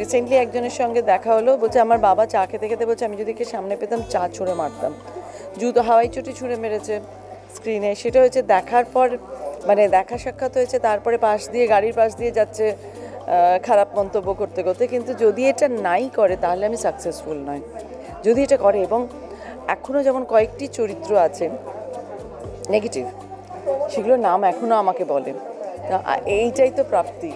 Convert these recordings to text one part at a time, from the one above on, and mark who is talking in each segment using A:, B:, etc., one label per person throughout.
A: Recently একজনের সঙ্গে দেখা হলো, বলছে আমার বাবা চা খেতে খেতে বলছে, আমি যদি কে সামনে পেতাম, চা ছুঁড়ে মারতাম। জুতো, হাওয়াই চটি ছুঁড়ে মেরেছে স্ক্রিনে সেটা হয়েছে দেখার পর মানে দেখা সাক্ষাৎ হয়েছে, তারপরে পাশ দিয়ে, গাড়ির পাশ দিয়ে যাচ্ছে খারাপ মন্তব্য করতে করতে। কিন্তু যদি এটা নাই করে, তাহলে আমি সাকসেসফুল নয় যদি এটা করে, এবং এখনও যেমন কয়েকটি চরিত্র আছে নেগেটিভ সেগুলোর নাম এখনও আমাকে বলে। এইটাই তো প্রাপ্তি।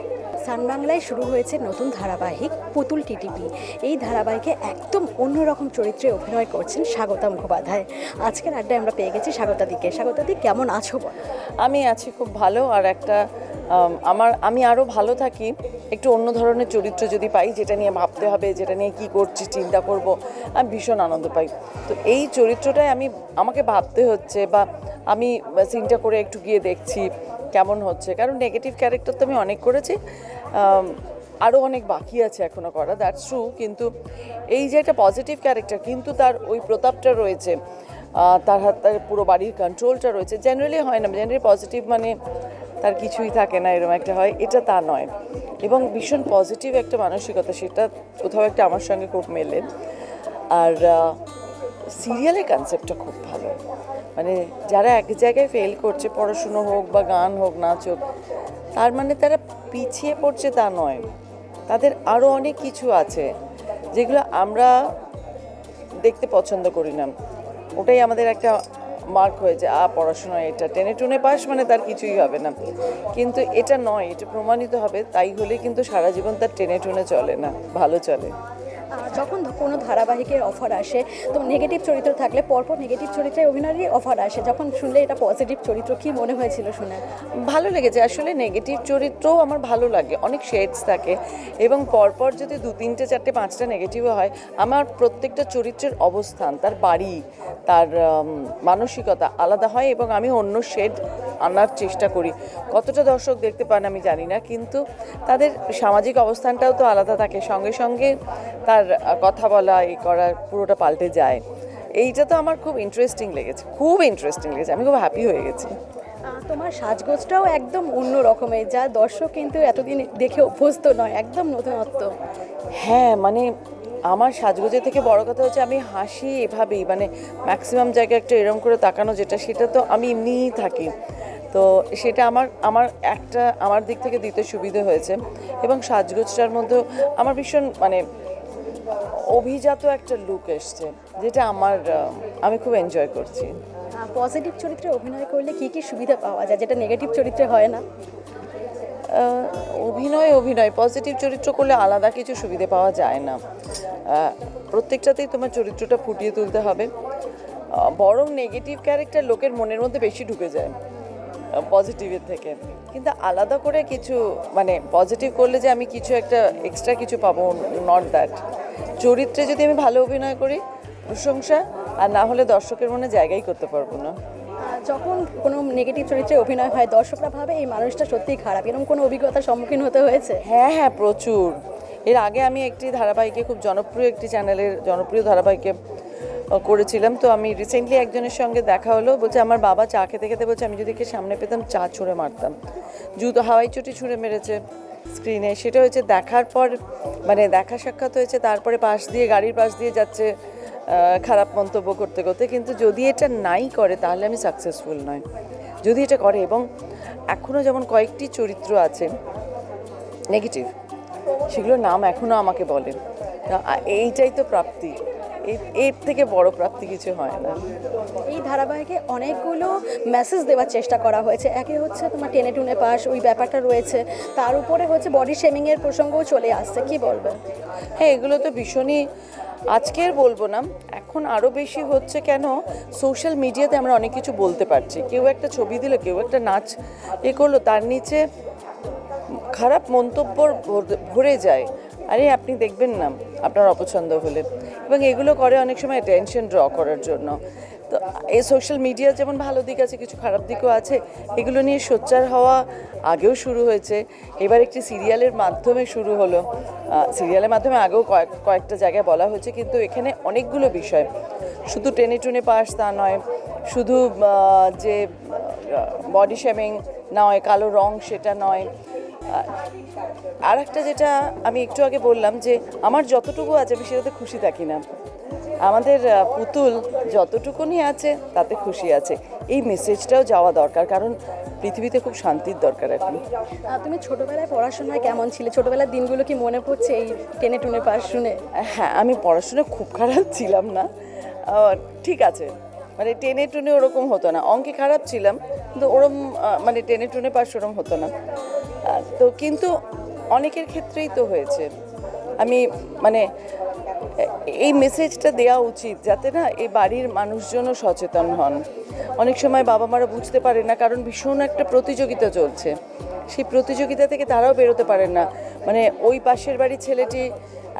B: সান বাংলায় শুরু হয়েছে নতুন ধারাবাহিক পুতুল টিটিপি। এই ধারাবাহিকে একদম অন্যরকম চরিত্রে অভিনয় করছেন স্বাগতা মুখোপাধ্যায়। আজকের আড্ডায় আমরা পেয়ে গেছি স্বাগতাদিকে। স্বাগতাদি, কেমন আছো
A: আমি আছি খুব ভালো। আর একটা আমার, আমি আরও ভালো থাকি। একটু অন্য ধরনের চরিত্র যদি পাই, যেটা নিয়ে ভাবতে হবে, যেটা নিয়ে কি করছি, চিন্তা করব, আমি ভীষণ আনন্দ পাই। তো এই চরিত্রটাই আমি, আমাকে ভাবতে হচ্ছে বা আমি সিনটা করে একটু গিয়ে দেখছি, কেমন হচ্ছে। কারণ নেগেটিভ ক্যারেক্টার তো আমি অনেক করেছি আরও অনেক বাকি আছে এখনও করা দ্যাটস ট্রু কিন্তু এই যে একটা পজিটিভ ক্যারেক্টার কিন্তু তার ওই প্রতাপটা রয়েছে তার হাত, তার পুরো বাড়ির কন্ট্রোলটা রয়েছে জেনারেলি হয় না জেনারেলি পজিটিভ মানে তার কিছুই থাকে না এরকম একটা হয়। এটা তা নয়। এবং ভীষণ পজিটিভ একটা মানসিকতা, সেটা কোথাও একটা আমার সঙ্গে খুব মেলে। আর সিরিয়ালের কনসেপ্টটা খুব ভালো। মানে যারা এক জায়গায় ফেল করছে, পড়াশুনো হোক বা গান হোক, নাচ হোক, তার মানে তারা পিছিয়ে পড়ছে তা নয়। তাদের আরও অনেক কিছু আছে, যেগুলো আমরা দেখতে পছন্দ করি না। ওটাই আমাদের একটা মার্ক হয়ে যায় আ, পড়াশোনা এটা। টেনে টুনে পাস মানে তার কিছুই হবে না। কিন্তু এটা নয়, এটা প্রমাণিত হবে, তাই হলে কিন্তু সারা জীবন তার টেনে টুনে চলে না, ভালো চলে।
B: যখন কোনো ধারাবাহিকের অফার আসে, তো নেগেটিভ চরিত্র থাকলে পরপর নেগেটিভ চরিত্রে অভিনয়েরই অফার আসে। যখন শুনলে এটা পজিটিভ চরিত্র, কি মনে হয়েছিল শুনে?
A: ভালো লেগেছে। আসলে নেগেটিভ চরিত্রও আমার ভালো লাগে। অনেক শেডস থাকে এবং পরপর যদি দু, তিনটে, চারটে, পাঁচটা নেগেটিভও হয়, আমার প্রত্যেকটা চরিত্রের অবস্থান, তার বাড়ি, তার মানসিকতা আলাদা হয় এবং আমি অন্য শেড আনার চেষ্টা করি। কতটা দর্শক দেখতে পান আমি জানি না, কিন্তু তাদের সামাজিক অবস্থানটাও তো আলাদা থাকে। সঙ্গে সঙ্গে তার কথা বলা এই করা পুরোটা পাল্টে যায়। এইটা তো আমার খুব ইন্টারেস্টিং লেগেছে খুব ইন্টারেস্টিং লেগেছে আমি খুব হ্যাপি হয়ে গেছি।
B: তোমার সাজগোজটাও একদম অন্য রকমের যা দর্শক কিন্তু এতদিন দেখে অভ্যস্ত নয় একদম নতুনত্ব।
A: হ্যাঁ মানে আমার সাজগোজের থেকে বড় কথা হচ্ছে আমি হাসি এভাবেই মানে ম্যাক্সিমাম জায়গায় একটা এরম করে তাকানো যেটা সেটা তো আমি এমনিই থাকি। তো সেটা আমার আমার একটা আমার দিক থেকে দিতে সুবিধে হয়েছে। এবং সাজগোজটার মধ্যেও আমার ভীষণ মানে অভিজাত একটা লুক এসছে যেটা আমার আমি খুব এনজয় করছি।
B: পজিটিভ চরিত্রে অভিনয় করলে কি কি সুবিধা পাওয়া যায়? যেটা নেগেটিভ চরিত্রে হয় না।
A: অভিনয় অভিনয়। পজিটিভ চরিত্র করলে আলাদা কিছু সুবিধে পাওয়া যায় না। প্রত্যেকটাতেই তোমার চরিত্রটা ফুটিয়ে তুলতে হবে। বরং নেগেটিভ ক্যারেক্টার লোকের মনের মধ্যে বেশি ঢুকে যায়। পজিটিভের থেকে। কিন্তু আলাদা করে কিছু মানে পজিটিভ করলে যে আমি কিছু একটা এক্সট্রা কিছু পাবো নট দ্যাট চরিত্রে যদি আমি ভালো অভিনয় করি প্রশংসা আর না হলে দর্শকের মনে জায়গাই করতে পারব না।
B: যখন কোনো নেগেটিভ চরিত্রে অভিনয় হয় দর্শকরা ভাবে এই মানুষটা সত্যিই খারাপ। এরকম কোনো অভিজ্ঞতার সম্মুখীন হতে হয়েছে?
A: হ্যাঁ হ্যাঁ প্রচুর। এর আগে আমি একটি ধারাবাহিকে খুব জনপ্রিয় একটি চ্যানেলের জনপ্রিয় ধারাবাহিকে করেছিলাম। তো আমি রিসেন্টলি একজনের সঙ্গে দেখা হলো, বলছে, আমার বাবা চা খেতে খেতে বলছে, আমি যদি কে সামনে পেতাম, চা ছুঁড়ে মারতাম। জুতো, হাওয়াই চটি ছুঁড়ে মেরেছে স্ক্রিনে সেটা হয়েছে দেখার পর মানে দেখা সাক্ষাৎ হয়েছে, তারপরে পাশ দিয়ে, গাড়ির পাশ দিয়ে যাচ্ছে খারাপ মন্তব্য করতে করতে। কিন্তু যদি এটা নাই করে, তাহলে আমি সাকসেসফুল নয়। যদি এটা করে, এবং এখনও যেমন কয়েকটি চরিত্র আছে নেগেটিভ সেগুলোর নাম এখনও আমাকে বলে। এইটাই তো প্রাপ্তি। এর থেকে বড় প্রাপ্তি কিছু হয় না।
B: এই ধারাবাহিকে অনেকগুলো মেসেজ দেওয়ার চেষ্টা করা হয়েছে। একে হচ্ছে তোমার টেনে টুনে পাস ওই ব্যাপারটা রয়েছে। তার উপরে হচ্ছে বডি শেমিংয়ের প্রসঙ্গও চলে আসছে। কি বলবে
A: হ্যাঁ এগুলো তো ভীষণই আজকের বলব না। এখন আরও বেশি হচ্ছে কেন সোশ্যাল মিডিয়াতে আমরা অনেক কিছু বলতে পারছি। কেউ একটা ছবি দিল কেউ একটা নাচ এ করল তার নিচে খারাপ মন্তব্য ভরে যায়। আরে, আপনি দেখবেন না, আপনার অপছন্দ হলে। এবং এগুলো করে অনেক সময় টেনশন ড্র করার জন্য। তো এই সোশ্যাল মিডিয়ার যেমন ভালো দিক আছে, কিছু খারাপ দিকও আছে, এগুলো নিয়ে সোচ্চার হওয়া আগেও শুরু হয়েছে। এবার একটি সিরিয়ালের মাধ্যমে শুরু হলো। সিরিয়ালের মাধ্যমে আগেও কয়েক, কয়েকটা জায়গায় বলা হয়েছে, কিন্তু এখানে অনেকগুলো বিষয়। শুধু টেনে টুনে পাস তা নয়, শুধু যে বডি শেমিং নয়, কালো রং সেটা নয় আর একটা যেটা আমি একটু আগে বললাম যে আমার যতটুকু আছে আমি সেটাতে খুশি থাকি না। আমাদের পুতুল যতটুকুনি আছে তাতে খুশি আছে। এই মেসেজটাও যাওয়া দরকার কারণ পৃথিবীতে খুব শান্তির দরকার এখন।
B: তুমি ছোটবেলায় পড়াশোনায় কেমন ছিলে? ছোটবেলার দিনগুলো কি মনে পড়ছে এই টেনে টুনে পাশ শুনে?
A: হ্যাঁ আমি পড়াশোনা খুব খারাপ ছিলাম না। ঠিক আছে। মানে টেনে টুনে ওরকম হতো না। অঙ্কে খারাপ ছিলাম কিন্তু ওরম মানে টেনে টুনে পাস ওরম হতো না। তো কিন্তু অনেকের ক্ষেত্রেই তো হয়েছে। আমি মানে এই মেসেজটা দেওয়া উচিত যাতে না এই বাড়ির মানুষজনও সচেতন হন। অনেক সময় বাবা মারা বুঝতে পারে না, কারণ ভীষণ একটা প্রতিযোগিতা চলছে। সেই প্রতিযোগিতা থেকে তারাও বেরোতে পারেন না। মানে ওই পাশের বাড়ির ছেলেটি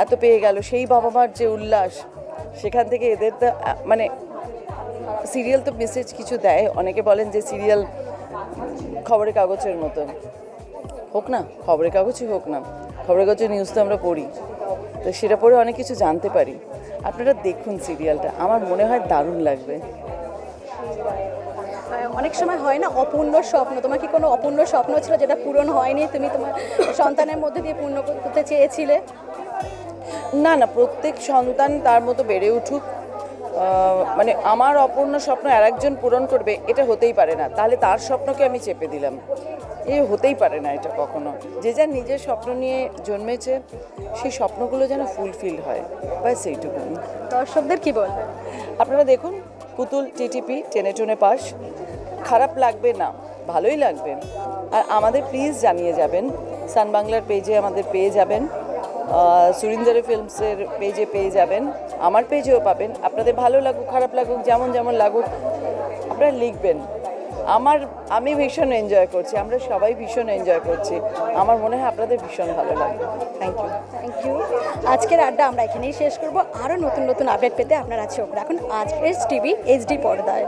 A: এত পেয়ে গেল, সেই বাবা মার যে উল্লাস, সেখান থেকে এদের তো মানে সিরিয়াল তো মেসেজ কিছু দেয়। অনেকে বলেন যে সিরিয়াল খবরের কাগজের মতো হোক না খবরের কাগজই হোক না খবরের কাগজের নিউজ তো আমরা পড়ি। তো সেটা পড়ে অনেক কিছু জানতে পারি। আপনারা দেখুন সিরিয়ালটা আমার মনে হয় দারুণ লাগবে।
B: অনেক সময় হয় না অপূর্ণ স্বপ্ন তোমার কি কোনো অপূর্ণ স্বপ্ন ছিল যেটা পূরণ হয়নি তুমি তোমার সন্তানের মধ্যে দিয়ে পূর্ণ করতে চেয়েছিলে?
A: না না প্রত্যেক সন্তান তার মতো বেড়ে উঠুক। মানে আমার অপূর্ণ স্বপ্ন আর একজন পূরণ করবে এটা হতেই পারে না। তাহলে তার স্বপ্নকে আমি চেপে দিলাম। এ হতেই পারে না এটা কখনো। যে যার নিজের স্বপ্ন নিয়ে জন্মেছে সেই স্বপ্নগুলো যেন ফুলফিল হয়। ব্যাস এইটুকুনি
B: দর্শকদের কি বলবে
A: আপনারা দেখুন পুতুল টিটিপি টেনে টুনে পাস। খারাপ লাগবে না ভালোই লাগবে। আর আমাদের প্লিজ জানিয়ে যাবেন। সান বাংলার পেজে আমাদের পেয়ে যাবেন। সুরিন্দরে ফিল্মসের পেজে পেয়ে যাবেন। আমার পেজেও পাবেন। আপনাদের ভালো লাগুক খারাপ লাগুক যেমন যেমন লাগুক আপনারা লিখবেন। আমার, আমি ভীষণ এনজয় করছি, আমরা সবাই ভীষণ এনজয় করছি। আমার মনে হয় আপনাদের ভীষণ ভালো লাগে। থ্যাংক ইউ
B: থ্যাংক ইউ আজকের আড্ডা আমরা এখানেই শেষ করব। আরও নতুন নতুন আপডেট পেতে আপনারা চোখ রাখুন আজ এস টিভি এইচডি পর্দায়।